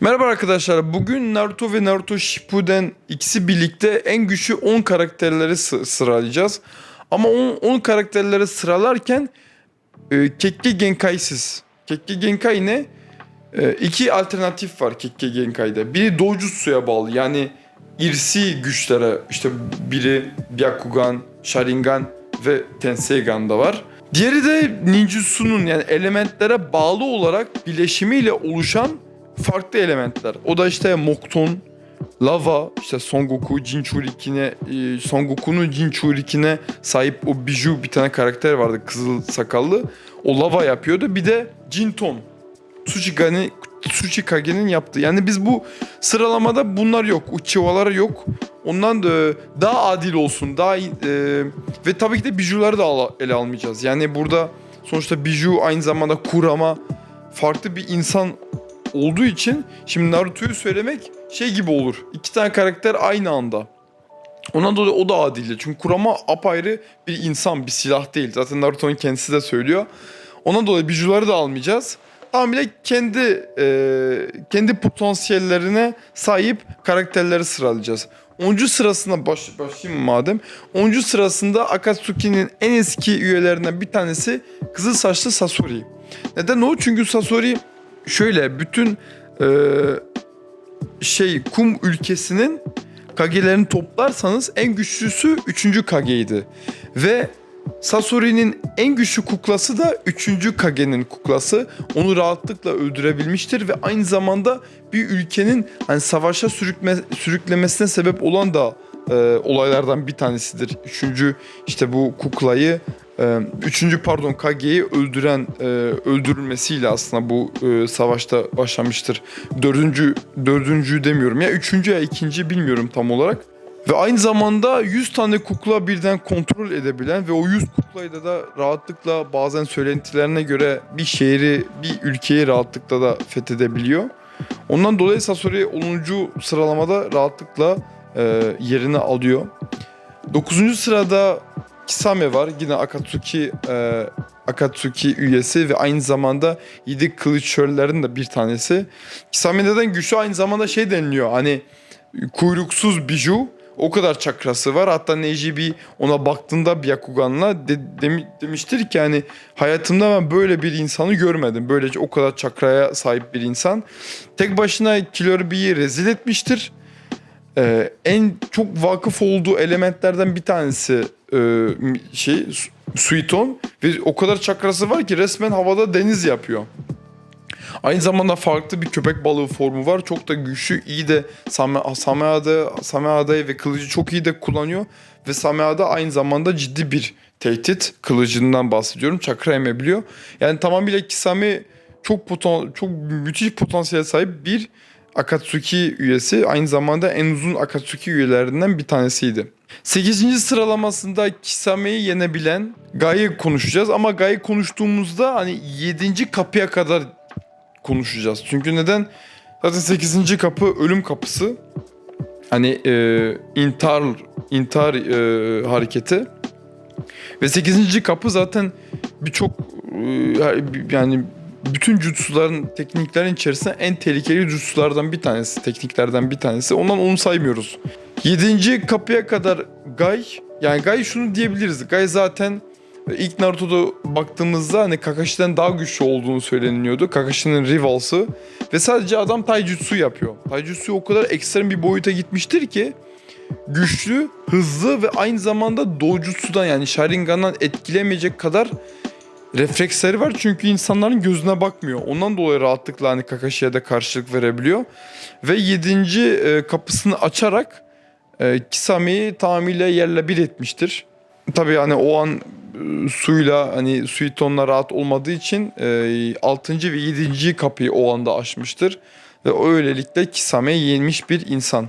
Merhaba arkadaşlar. Bugün Naruto ve Naruto Shippuden ikisi birlikte en güçlü 10 karakterleri sı- sıralayacağız. Ama 10, 10 karakterleri sıralarken e, Kekke Genkai'siz. Kekke Genkai ne? E, iki alternatif var Kekke Genkai'de. Biri Dojutsu'ya bağlı yani irsi güçlere işte biri Byakugan, Sharingan ve Tenseigan'da var. Diğeri de ninjutsu'nun yani elementlere bağlı olarak bileşimiyle oluşan farklı elementler. O da işte Mokton, Lava, işte Son Goku, Jinchurikine, e, Son Goku'nun Jinchurikine sahip o Biju bir tane karakter vardı kızıl sakallı. O lava yapıyordu. Bir de Jinton. Tsuchigane, Tsuchikage'nin yaptığı. Yani biz bu sıralamada bunlar yok. Uchiwa'lar yok. Ondan da daha adil olsun. Daha e, ve tabii ki de Biju'ları da ele almayacağız. Yani burada sonuçta Biju aynı zamanda Kurama farklı bir insan olduğu için şimdi Naruto'yu söylemek şey gibi olur. İki tane karakter aynı anda. Ondan dolayı o da adil değil. Çünkü Kurama apayrı bir insan, bir silah değil. Zaten Naruto'nun kendisi de söylüyor. Ondan dolayı Biju'ları da almayacağız. Tamamıyla kendi e, kendi potansiyellerine sahip karakterleri sıralayacağız. 10. sırasına baş, başlayayım madem. 10. sırasında Akatsuki'nin en eski üyelerinden bir tanesi kızıl saçlı Sasori. Neden o? Çünkü Sasori şöyle bütün e, şey kum ülkesinin Kage'lerini toplarsanız en güçlüsü 3. Kage'ydi. Ve Sasori'nin en güçlü kuklası da 3. Kage'nin kuklası. Onu rahatlıkla öldürebilmiştir ve aynı zamanda bir ülkenin hani savaşa sürükme, sürüklemesine sebep olan da e, olaylardan bir tanesidir. Üçüncü işte bu kuklayı üçüncü pardon Kage'yi öldüren e, öldürülmesiyle aslında bu e, savaşta başlamıştır. Dördüncü dördüncü demiyorum ya üçüncü ya ikinci bilmiyorum tam olarak. Ve aynı zamanda 100 tane kukla birden kontrol edebilen ve o 100 kuklayı da, da rahatlıkla bazen söylentilerine göre bir şehri, bir ülkeyi rahatlıkla da fethedebiliyor. Ondan dolayı Sasori 10. sıralamada rahatlıkla e, yerini alıyor. 9. sırada Kisame var. Yine Akatsuki e, Akatsuki üyesi ve aynı zamanda yedi kılıçörlerin de bir tanesi. Kisame neden güçlü aynı zamanda şey deniliyor. Hani kuyruksuz biju o kadar çakrası var. Hatta Neji bir ona baktığında Byakugan'la de, demi- demiştir ki hani hayatımda ben böyle bir insanı görmedim. Böylece o kadar çakraya sahip bir insan. Tek başına Killer Bee'yi rezil etmiştir. Ee, en çok vakıf olduğu elementlerden bir tanesi e, şey Su- Suiton ve o kadar çakrası var ki resmen havada deniz yapıyor. Aynı zamanda farklı bir köpek balığı formu var. Çok da güçlü, iyi de Same, Sameada, Sameada'yı ve kılıcı çok iyi de kullanıyor. Ve Sameada aynı zamanda ciddi bir tehdit. Kılıcından bahsediyorum. Çakra emebiliyor. Yani tamamıyla Kisame çok potan, çok müthiş potansiyel sahip bir Akatsuki üyesi. Aynı zamanda en uzun Akatsuki üyelerinden bir tanesiydi. 8. sıralamasında Kisame'yi yenebilen Gai'yi konuşacağız. Ama Gai'yi konuştuğumuzda hani 7. kapıya kadar konuşacağız. Çünkü neden? Zaten 8. kapı ölüm kapısı. Hani e, intihar intihar e, hareketi. Ve 8. kapı zaten birçok e, yani bütün jutsuların tekniklerin içerisinde en tehlikeli jutsulardan bir tanesi, tekniklerden bir tanesi. Ondan onu saymıyoruz. 7. kapıya kadar Gai yani Gai şunu diyebiliriz. Gai zaten ilk Naruto'da baktığımızda hani Kakashi'den daha güçlü olduğunu söyleniliyordu. Kakashi'nin rivalsı ve sadece adam taijutsu yapıyor. Taijutsu o kadar ekstrem bir boyuta gitmiştir ki güçlü, hızlı ve aynı zamanda dojutsu'dan yani Sharingan'dan etkilemeyecek kadar refleksleri var çünkü insanların gözüne bakmıyor. Ondan dolayı rahatlıkla hani Kakashi'ye de karşılık verebiliyor. Ve 7. kapısını açarak e, Kisame'yi tamamıyla yerle bir etmiştir. Tabii hani o an e, suyla hani Suiton'la rahat olmadığı için e, 6. ve 7. kapıyı o anda açmıştır. Ve öylelikle Kisame'yi yenmiş bir insan.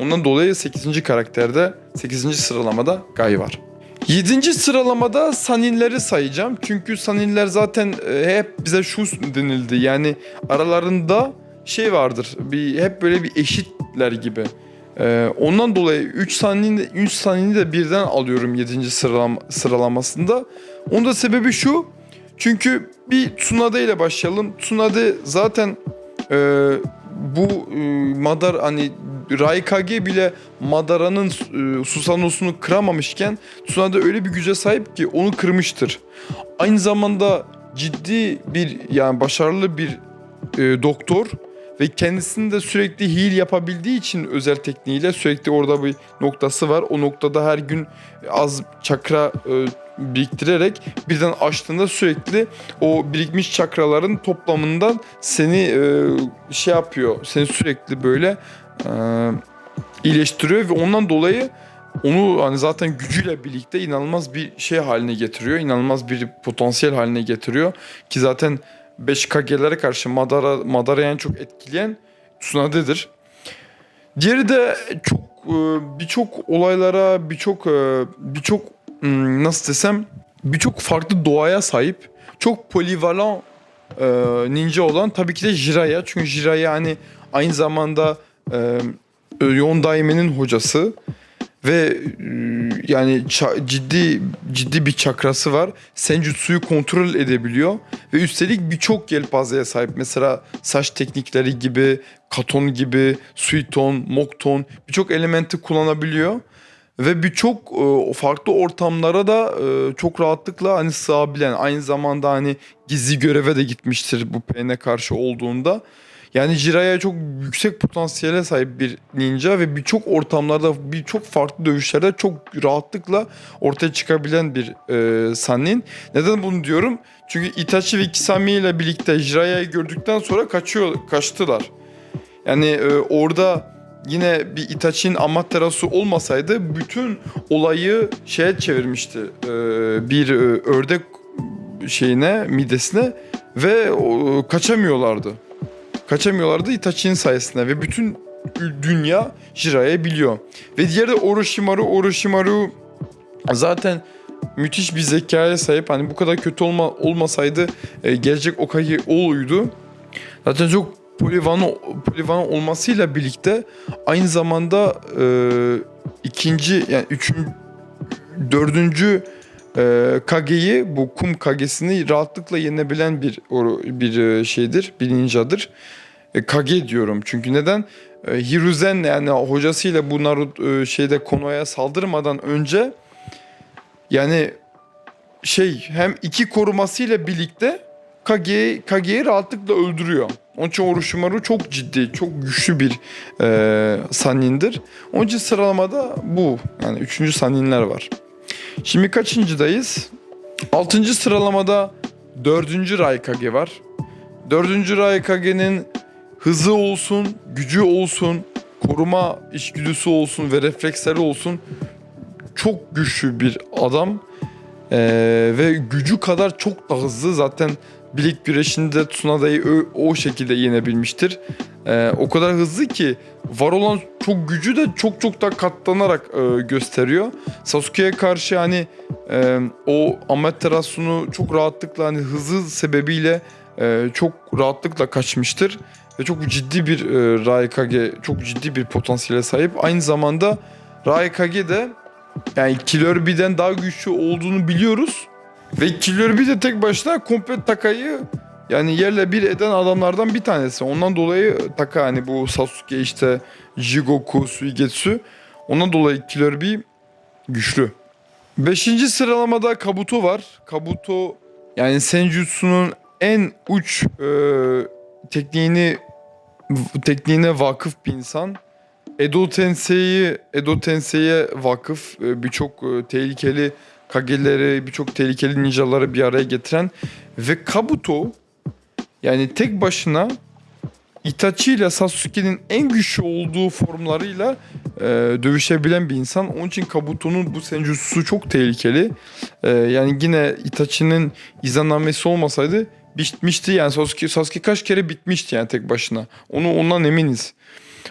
Ondan dolayı 8. karakterde 8. sıralamada Gai var. 7. sıralamada Saninleri sayacağım. Çünkü Saninler zaten e, hep bize şu denildi. Yani aralarında şey vardır. Bir hep böyle bir eşitler gibi. Ee, ondan dolayı 3 saniyini, 3 saniyini de birden alıyorum 7. Sıralam sıralamasında. Onun da sebebi şu. Çünkü bir Tsunade ile başlayalım. Tsunade zaten e, bu e, Madara hani Raikage bile Madara'nın e, Susanoo'sunu kıramamışken Tsunade öyle bir güce sahip ki onu kırmıştır. Aynı zamanda ciddi bir yani başarılı bir e, doktor ve kendisini de sürekli heal yapabildiği için özel tekniğiyle sürekli orada bir noktası var. O noktada her gün az çakra e, biriktirerek birden açtığında sürekli o birikmiş çakraların toplamından seni e, şey yapıyor. Seni sürekli böyle e, iyileştiriyor ve ondan dolayı onu hani zaten gücüyle birlikte inanılmaz bir şey haline getiriyor. İnanılmaz bir potansiyel haline getiriyor ki zaten 5 Kage'lere karşı Madara Madara'yı çok etkileyen Tsunade'dir. Diğeri de çok e, birçok olaylara, birçok e, birçok hmm, nasıl desem birçok farklı doğaya sahip, çok polivalent e, ninja olan tabii ki de Jiraiya. Çünkü Jiraiya hani aynı zamanda Yon Daime'nin hocası ve e, yani ciddi ciddi bir çakrası var. Senjutsu'yu kontrol edebiliyor ve üstelik birçok yelpazeye sahip. Mesela saç teknikleri gibi, katon gibi, suiton, mokton birçok elementi kullanabiliyor. Ve birçok e, farklı ortamlara da e, çok rahatlıkla hani sığabilen aynı zamanda hani gizli göreve de gitmiştir bu Pain'e karşı olduğunda. Yani Jiraiya çok yüksek potansiyele sahip bir ninja ve birçok ortamlarda, birçok farklı dövüşlerde çok rahatlıkla ortaya çıkabilen bir e, Sannin. Neden bunu diyorum? Çünkü Itachi ve Kisame ile birlikte Jiraiya'yı gördükten sonra kaçıyor, kaçtılar. Yani e, orada yine bir Itachi'nin Amaterasu'su olmasaydı bütün olayı şeye çevirmişti. E, bir e, ördek şeyine, midesine ve o, kaçamıyorlardı kaçamıyorlardı Itachi'nin sayesinde ve bütün dünya Jiraiya'yı biliyor. Ve diğeri de Orochimaru. Orochimaru zaten müthiş bir zekaya sahip. Hani bu kadar kötü olma, olmasaydı e, gelecek Okage oğluydu. Zaten çok polivan polivan olmasıyla birlikte aynı zamanda e, ikinci yani üçüncü dördüncü e, Kage'yi bu kum Kage'sini rahatlıkla yenebilen bir bir e, şeydir, bir ninjadır. E, Kage diyorum çünkü neden? E, Hiruzen yani hocasıyla bu Naruto şeyde Konoha'ya saldırmadan önce yani şey hem iki korumasıyla birlikte Kage'yi Kage'yi rahatlıkla öldürüyor. Onun için Orochimaru çok ciddi, çok güçlü bir e, Sannin'dir. Onun için sıralamada bu. Yani üçüncü Sanninler var. Şimdi kaçıncıdayız? Altıncı sıralamada dördüncü Raikage var. Dördüncü Raikage'nin hızı olsun, gücü olsun, koruma içgüdüsü olsun ve refleksleri olsun çok güçlü bir adam. Ee, ve gücü kadar çok da hızlı zaten bilek güreşinde Tsunada'yı ö- o şekilde yenebilmiştir. Ee, o kadar hızlı ki var olan çok gücü de çok çok da katlanarak e, gösteriyor. Sasuke'ye karşı hani e, o Amaterasu'nu çok rahatlıkla hani hızı sebebiyle e, çok rahatlıkla kaçmıştır. Ve çok ciddi bir e, Raikage, çok ciddi bir potansiyele sahip. Aynı zamanda Raikage de yani Killer Bee'den daha güçlü olduğunu biliyoruz. Ve Killer Bee de tek başına komple Taka'yı yani yerle bir eden adamlardan bir tanesi. Ondan dolayı Taka hani bu Sasuke işte Jigoku, Suigetsu. Ondan dolayı Killer Bee güçlü. Beşinci sıralamada Kabuto var. Kabuto yani Senjutsu'nun en uç e, tekniğini tekniğine vakıf bir insan. Edo Tensei'yi Edo Tensei'ye vakıf e, birçok e, tehlikeli kageleri, birçok tehlikeli ninjaları bir araya getiren ve Kabuto yani tek başına Itachi ile Sasuke'nin en güçlü olduğu formlarıyla e, dövüşebilen bir insan. Onun için Kabuto'nun bu senjutsusu çok tehlikeli. E, yani yine Itachi'nin izanamesi olmasaydı bitmişti. Yani Sasuke, Sasuke kaç kere bitmişti yani tek başına. Onu ondan eminiz.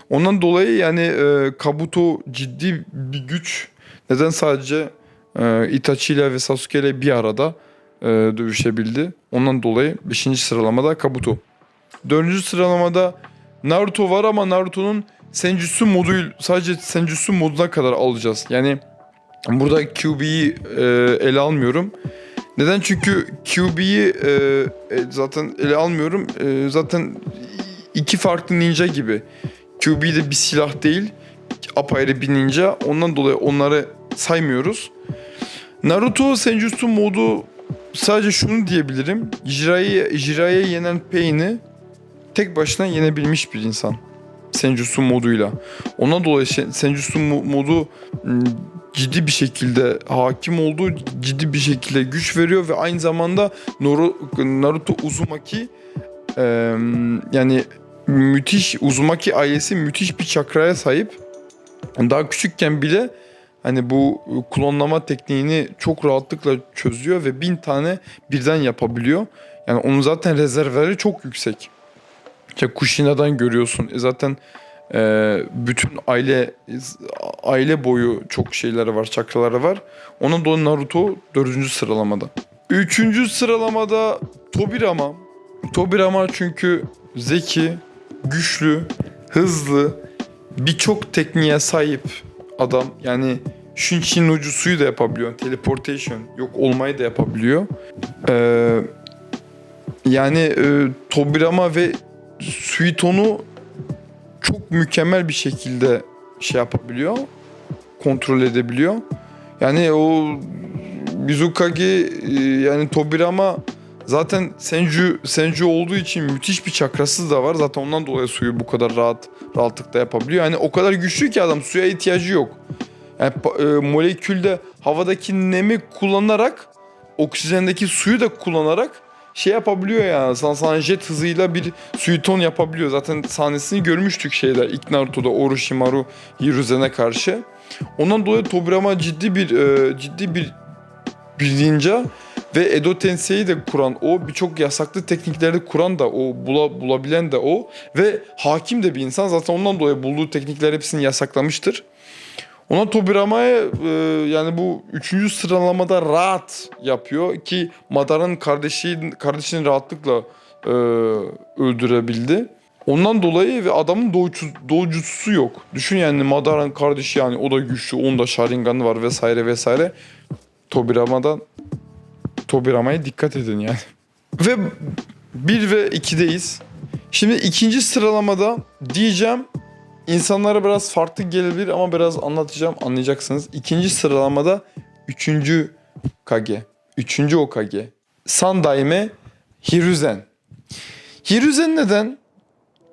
Ondan dolayı yani e, Kabuto ciddi bir güç. Neden sadece e, Itachi ile ve Sasuke ile bir arada e, dövüşebildi. Ondan dolayı 5. sıralamada Kabuto. 4. sıralamada Naruto var ama Naruto'nun Senjutsu modu sadece Senjutsu moduna kadar alacağız. Yani burada QB'yi e, ele almıyorum. Neden? Çünkü QB'yi e, e, zaten ele almıyorum. E, zaten iki farklı ninja gibi. QB de bir silah değil, apayrı bir ninja. Ondan dolayı onları saymıyoruz. Naruto Senjutsu modu sadece şunu diyebilirim. Jiraiya, Jiraiya yenen Pain'i tek başına yenebilmiş bir insan. Senjutsu moduyla. Ondan dolayı Senjutsu mo- modu m, ciddi bir şekilde hakim olduğu ciddi bir şekilde güç veriyor ve aynı zamanda Naruto Uzumaki e, yani müthiş Uzumaki ailesi müthiş bir çakraya sahip. Daha küçükken bile hani bu klonlama tekniğini çok rahatlıkla çözüyor ve bin tane birden yapabiliyor. Yani onun zaten rezervleri çok yüksek. İşte Kushina'dan görüyorsun. E zaten e, bütün aile aile boyu çok şeyleri var, çakraları var. Onun dolayı Naruto 4. sıralamada. 3. sıralamada Tobirama. Tobirama çünkü zeki, güçlü, hızlı, birçok tekniğe sahip adam. Yani Shunshin no Jutsu'yu da yapabiliyor. Teleportation, yok olmayı da yapabiliyor. Ee, yani e, Tobirama ve Suiton'u çok mükemmel bir şekilde şey yapabiliyor. Kontrol edebiliyor. Yani o Mizukage e, yani Tobirama zaten Senju Senju olduğu için müthiş bir çakrası da var. Zaten ondan dolayı suyu bu kadar rahat rahatlıkla yapabiliyor. Yani o kadar güçlü ki adam suya ihtiyacı yok. Yani e, molekülde havadaki nemi kullanarak oksijendeki suyu da kullanarak şey yapabiliyor yani. San San jet hızıyla bir suiton yapabiliyor. Zaten sahnesini görmüştük şeyde ilk Naruto'da Orochimaru Hiruzen'e karşı. Ondan dolayı Tobirama ciddi bir e, ciddi bir bir ninja ve Edo Tensei'yi de kuran o. Birçok yasaklı teknikleri kuran da o. Bula, bulabilen de o. Ve hakim de bir insan. Zaten ondan dolayı bulduğu teknikler hepsini yasaklamıştır. Ona Tobirama'ya e, yani bu üçüncü sıralamada rahat yapıyor ki Madara'nın kardeşi, kardeşini rahatlıkla e, öldürebildi. Ondan dolayı ve adamın doğucu, doğucusu yok. Düşün yani Madara'nın kardeşi yani o da güçlü, onun da Sharingan'ı var vesaire vesaire. Tobirama'dan Tobirama'ya dikkat edin yani. Ve 1 ve 2'deyiz. Şimdi ikinci sıralamada diyeceğim insanlara biraz farklı gelebilir ama biraz anlatacağım anlayacaksınız. İkinci sıralamada üçüncü Kage. Üçüncü Okage. Sandaime Hiruzen. Hiruzen neden?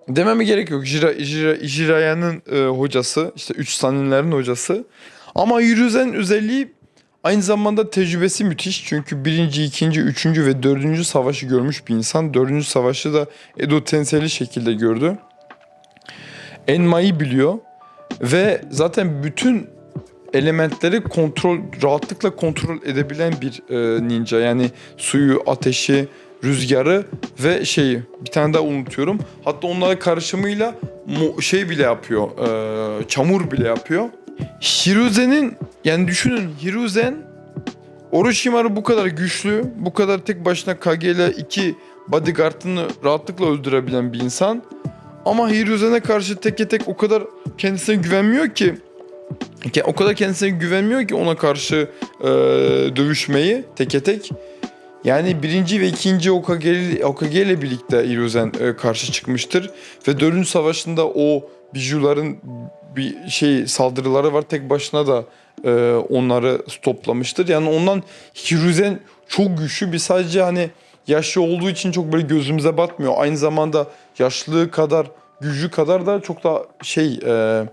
Dememe gerek yok. Jira, Jira, Jiraiyan'ın e, hocası. işte üç saninlerin hocası. Ama Hiruzen özelliği aynı zamanda tecrübesi müthiş. Çünkü birinci, ikinci, üçüncü ve dördüncü savaşı görmüş bir insan. Dördüncü savaşı da Edo Tensei'li şekilde gördü. Enma'yı biliyor ve zaten bütün elementleri kontrol rahatlıkla kontrol edebilen bir e, ninja. Yani suyu, ateşi, rüzgarı ve şeyi bir tane daha unutuyorum. Hatta onlara karışımıyla şey bile yapıyor. e, çamur bile yapıyor. Hiruzen'in yani düşünün Hiruzen Orochimaru bu kadar güçlü, bu kadar tek başına Kage ile iki bodyguardını rahatlıkla öldürebilen bir insan. Ama Hiruzen'e karşı teke tek o kadar kendisine güvenmiyor ki o kadar kendisine güvenmiyor ki ona karşı e, dövüşmeyi teke tek. Yani birinci ve ikinci Okage, Okage ile birlikte Hiruzen e, karşı çıkmıştır. Ve dördüncü savaşında o bijuların bir şey saldırıları var. Tek başına da e, onları stoplamıştır. Yani ondan Hiruzen çok güçlü bir sadece hani yaşlı olduğu için çok böyle gözümüze batmıyor. Aynı zamanda yaşlılığı kadar gücü kadar da çok da şey e,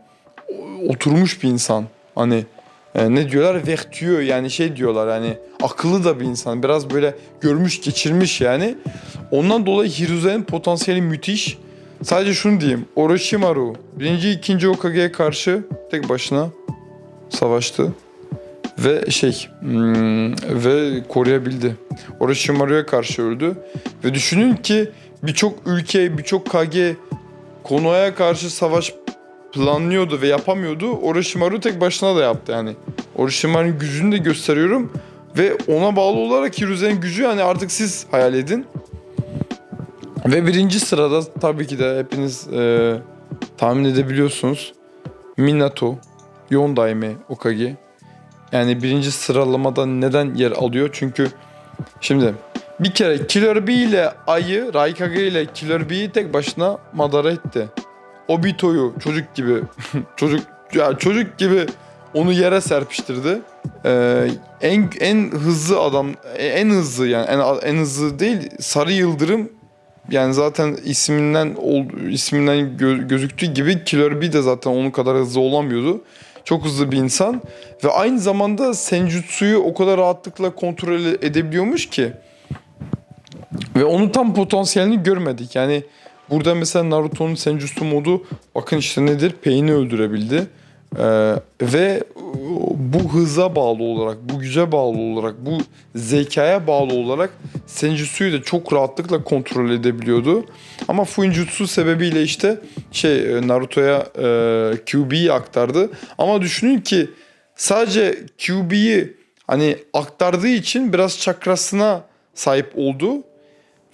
oturmuş bir insan. Hani e, ne diyorlar? Vertüö yani şey diyorlar yani akıllı da bir insan. Biraz böyle görmüş geçirmiş yani. Ondan dolayı Hiruzen'in potansiyeli müthiş. Sadece şunu diyeyim. Orochimaru birinci ikinci Hokage'ye karşı tek başına savaştı. Ve şey hmm, ve koruyabildi. Orochimaru'ya karşı öldü. Ve düşünün ki birçok ülke, birçok Kage Konoha'ya karşı savaş planlıyordu ve yapamıyordu. Orochimaru tek başına da yaptı yani. Orochimaru'nun gücünü de gösteriyorum. Ve ona bağlı olarak Hiruzen'in gücü yani artık siz hayal edin. Ve birinci sırada tabii ki de hepiniz e, tahmin edebiliyorsunuz. Minato, Yondaime Okage. Yani birinci sıralamada neden yer alıyor? Çünkü şimdi Bir kere Killer Bee ile Ayı, Raikage ile Killer Bee'yi tek başına madara etti. Obito'yu çocuk gibi, çocuk ya çocuk gibi onu yere serpiştirdi. Ee, en en hızlı adam, en hızlı yani en, en hızlı değil Sarı Yıldırım yani zaten isminden ol- isminden gö- gözüktüğü gibi Killer Bee de zaten onun kadar hızlı olamıyordu. Çok hızlı bir insan ve aynı zamanda Senjutsu'yu o kadar rahatlıkla kontrol edebiliyormuş ki ve onun tam potansiyelini görmedik. Yani burada mesela Naruto'nun Senjutsu modu bakın işte nedir? Pain'i öldürebildi. Ee, ve bu hıza bağlı olarak, bu güce bağlı olarak, bu zekaya bağlı olarak Senjutsu'yu da çok rahatlıkla kontrol edebiliyordu. Ama Fuinjutsu sebebiyle işte şey e, Naruto'ya e, QB'yi aktardı. Ama düşünün ki sadece QB'yi hani aktardığı için biraz çakrasına sahip oldu.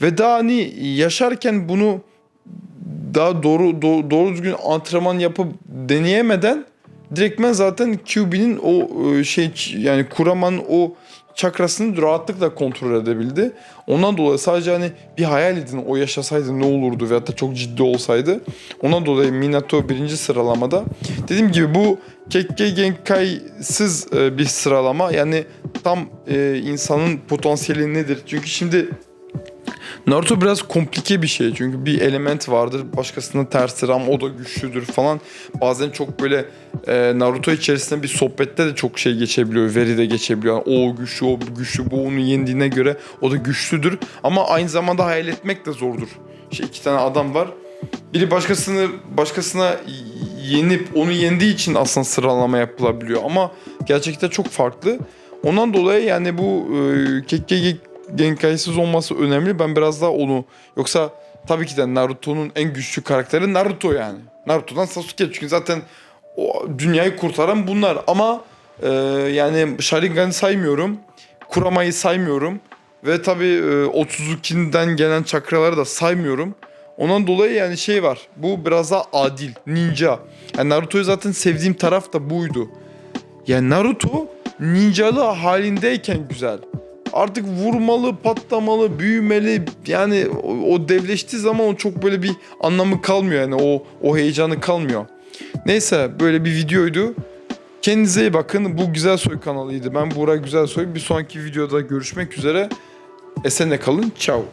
Ve daha hani yaşarken bunu daha doğru do- doğru düzgün antrenman yapıp deneyemeden direktmen zaten QB'nin o e, şey yani Kuraman'ın o çakrasını rahatlıkla kontrol edebildi. Ondan dolayı sadece hani bir hayal edin o yaşasaydı ne olurdu veyahut da çok ciddi olsaydı. Ondan dolayı Minato birinci sıralamada. Dediğim gibi bu Kekkei Genkai'sız e, bir sıralama. Yani tam e, insanın potansiyeli nedir? Çünkü şimdi Naruto biraz komplike bir şey çünkü bir element vardır başkasının tersi ama o da güçlüdür falan. Bazen çok böyle e, Naruto içerisinde bir sohbette de çok şey geçebiliyor, veri de geçebiliyor. Yani o güçlü, o güçlü, bu onu yendiğine göre o da güçlüdür. Ama aynı zamanda hayal etmek de zordur. İşte iki tane adam var. Biri başkasını başkasına yenip onu yendiği için aslında sıralama yapılabiliyor ama gerçekten çok farklı. Ondan dolayı yani bu e, Kekkei Genkai'siz olması önemli. Ben biraz daha onu yoksa tabii ki de Naruto'nun en güçlü karakteri Naruto yani. Naruto'dan Sasuke çünkü zaten o dünyayı kurtaran bunlar ama e, yani Sharingan'ı saymıyorum. Kurama'yı saymıyorum. Ve tabii e, Otsuzuki'den gelen çakraları da saymıyorum. Ondan dolayı yani şey var. Bu biraz daha adil. Ninja. Yani Naruto'yu zaten sevdiğim taraf da buydu. Yani Naruto ninjalı halindeyken güzel. Artık vurmalı, patlamalı, büyümeli yani o, o devleştiği zaman o çok böyle bir anlamı kalmıyor yani o o heyecanı kalmıyor. Neyse böyle bir videoydu. Kendinize iyi bakın. Bu Güzel Soy kanalıydı. Ben Burak Güzel Soy. Bir sonraki videoda görüşmek üzere. Esenle kalın. Ciao.